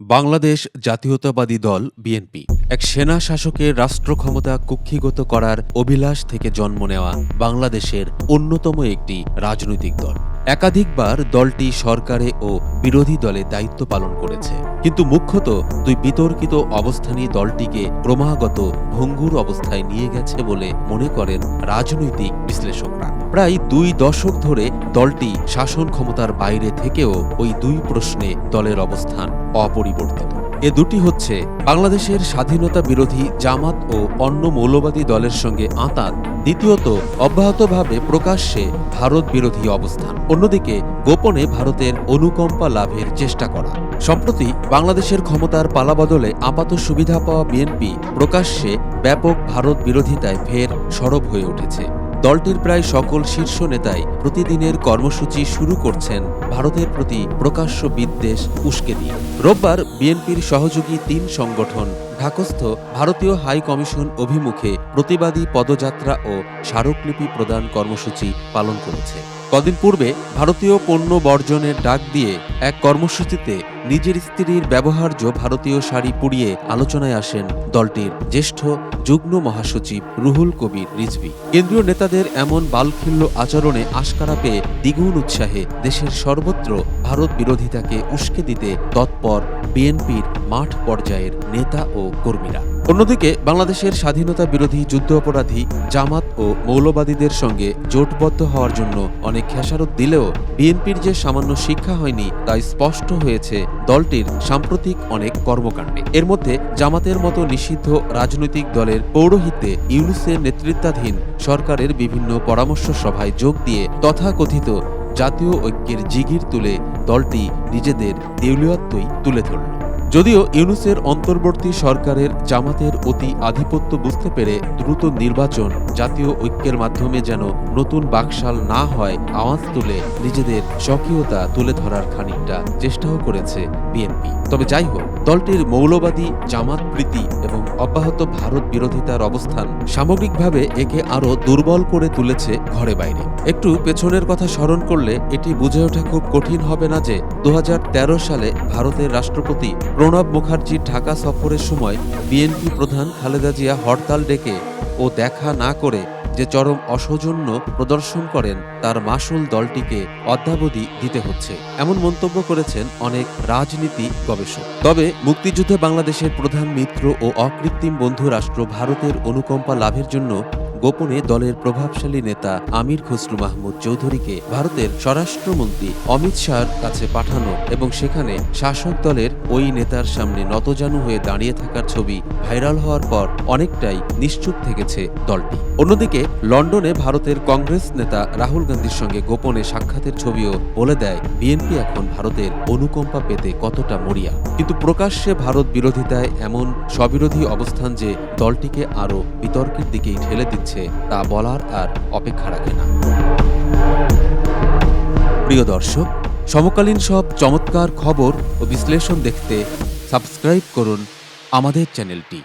বাংলাদেশ জাতীয়তাবাদী দল বিএনপি এক সেনা শাসকের রাষ্ট্র ক্ষমতা কুক্ষিগত করার অভিলাষ থেকে জন্ম নেওয়া বাংলাদেশের অন্যতম একটি রাজনৈতিক দল। একাধিকবার দলটি সরকারে ও বিরোধী দলে দায়িত্ব পালন করেছে। কিন্তু মুখ্যত দুই বিতর্কিত অবস্থানই দলটিকে ক্রমাগত ভঙ্গুর অবস্থায় নিয়ে গেছে বলে মনে করেন রাজনৈতিক বিশ্লেষকরা। প্রায় দুই দশক ধরে দলটি শাসন ক্ষমতার বাইরে থেকেও ওই দুই প্রশ্নে দলের অবস্থান অপরিবর্তিত। এ দুটি হচ্ছে বাংলাদেশের স্বাধীনতা বিরোধী জামাত ও অন্য মৌলবাদী দলের সঙ্গে আঁতাত, দ্বিতীয়ত অব্যাহতভাবে প্রকাশ্যে ভারত বিরোধী অবস্থান, অন্যদিকে গোপনে ভারতের অনুকম্পা লাভের চেষ্টা করা। সম্প্রতি বাংলাদেশের ক্ষমতার পালাবদলে আপাত সুবিধা পাওয়া বিএনপি প্রকাশ্যে ব্যাপক ভারত বিরোধিতায় ফের সরব হয়ে উঠেছে। দলটির প্রায় সকল শীর্ষ নেতাই প্রতিদিনের কর্মসূচি শুরু করছেন ভারতের প্রতি প্রকাশ্য বিদ্বেষ উস্কে দিয়ে। রোববার বিএনপির সহযোগী তিন সংগঠন, ঢাকস্থ ভারতীয় হাই কমিশন অভিমুখে প্রতিবাদী পদযাত্রা ও স্মারকলিপি প্রদান কর্মসূচি পালন করেছে। কদিন পূর্বে ভারতীয় পণ্য বর্জনের ডাক দিয়ে এক কর্মসূচিতে নিজের স্ত্রীর ব্যবহার্য ভারতীয় শাড়ি পুড়িয়ে আলোচনায় আসেন দলটির জ্যেষ্ঠ যুগ্ম মহাসচিব রুহুল কবির রিজভি। কেন্দ্রীয় নেতাদের এমন বালখিল্য আচরণে আশকারা পেয়ে দ্বিগুণ উৎসাহে দেশের সর্বত্র ভারত বিরোধিতাকে উস্কে দিতে তৎপর বিএনপির মাঠ পর্যায়ের নেতা ও কর্মীরা। অন্যদিকে, বাংলাদেশের স্বাধীনতা বিরোধী যুদ্ধ অপরাধী, জামাত ও মৌলবাদীদের সঙ্গে জোটবদ্ধ হওয়ার জন্য অনেক খেসারত দিলেও বিএনপির যে সামান্য শিক্ষা হয়নি তা স্পষ্ট হয়েছে দলটির সাম্প্রতিক অনেক কর্মকাণ্ডে। এর মধ্যে জামাতের মতো নিষিদ্ধ রাজনৈতিক দলের পৌরোহিত্যে ইউনুসের নেতৃত্বাধীন সরকারের বিভিন্ন পরামর্শ সভায় যোগ দিয়ে তথাকথিত জাতীয় ঐক্যের জিগির তুলে দলটি নিজেদের দেউলিয়াত্বই তুলে ধরল। যদিও ইউনুসের অন্তর্বর্তী সরকারের জামাতের অতি আধিপত্য বুঝতে পেরে দ্রুত নির্বাচন জাতীয় ঐক্যের মাধ্যমে যেন নতুন বাকশাল না হয় আওয়াজ তুলে নিজেদের স্বকীয়তা তুলে ধরার খানিকটা চেষ্টাও করেছে বিএনপি তবে যাই হোক দলটির মৌলবাদী, জামাত প্রীতি এবং অব্যাহত ভারত বিরোধিতার অবস্থান সামগ্রিকভাবে একে আরও দুর্বল করে তুলেছে ঘরে বাইরে। একটু পেছনের কথা স্মরণ করলে এটি বুঝে ওঠা খুব কঠিন হবে না যে দু হাজার তেরো সালে ভারতের রাষ্ট্রপতি প্রণব মুখার্জির ঢাকা সফরের সময় বিএনপি প্রধান খালেদা জিয়া হরতাল ডেকে ও দেখা না করে যে চরম অসৌজন্য প্রদর্শন করেন, তার মাসুল দলটিকে অদ্যাবধি দিতে হচ্ছে। এমন মন্তব্য করেছেন অনেক রাজনীতি গবেষক। তবে মুক্তিযুদ্ধে বাংলাদেশের প্রধান মিত্র ও অকৃত্রিম বন্ধু রাষ্ট্র ভারতের অনুকম্পা লাভের জন্য গোপনে দলের প্রভাবশালী নেতা আমির খসরু মাহমুদ চৌধুরীকে ভারতের স্বরাষ্ট্রমন্ত্রী অমিত শাহর কাছে পাঠানো এবং সেখানে শাসক দলের ওই নেতার সামনে নতজানু হয়ে দাঁড়িয়ে থাকার ছবি ভাইরাল হওয়ার পর অনেকটাই নিশ্চুপ থেকেছে দলটি। অন্যদিকে লন্ডনে ভারতের কংগ্রেস নেতা রাহুল গান্ধীর সঙ্গে গোপনে সাক্ষাতের ছবিও বলে দেয়, বিএনপি এখন ভারতের অনুকম্পা পেতে কতটা মরিয়া। কিন্তু প্রকাশ্যে ভারত বিরোধিতায় এমন স্ববিরোধী অবস্থান যে দলটিকে আরও বিতর্কের দিকেই ঠেলে দিচ্ছে। তা বলার আর অপেক্ষা রাখে না। প্রিয় দর্শক, সমকালীন সব চমৎকার খবর ও বিশ্লেষণ দেখতে সাবস্ক্রাইব করুন আমাদের চ্যানেলটি।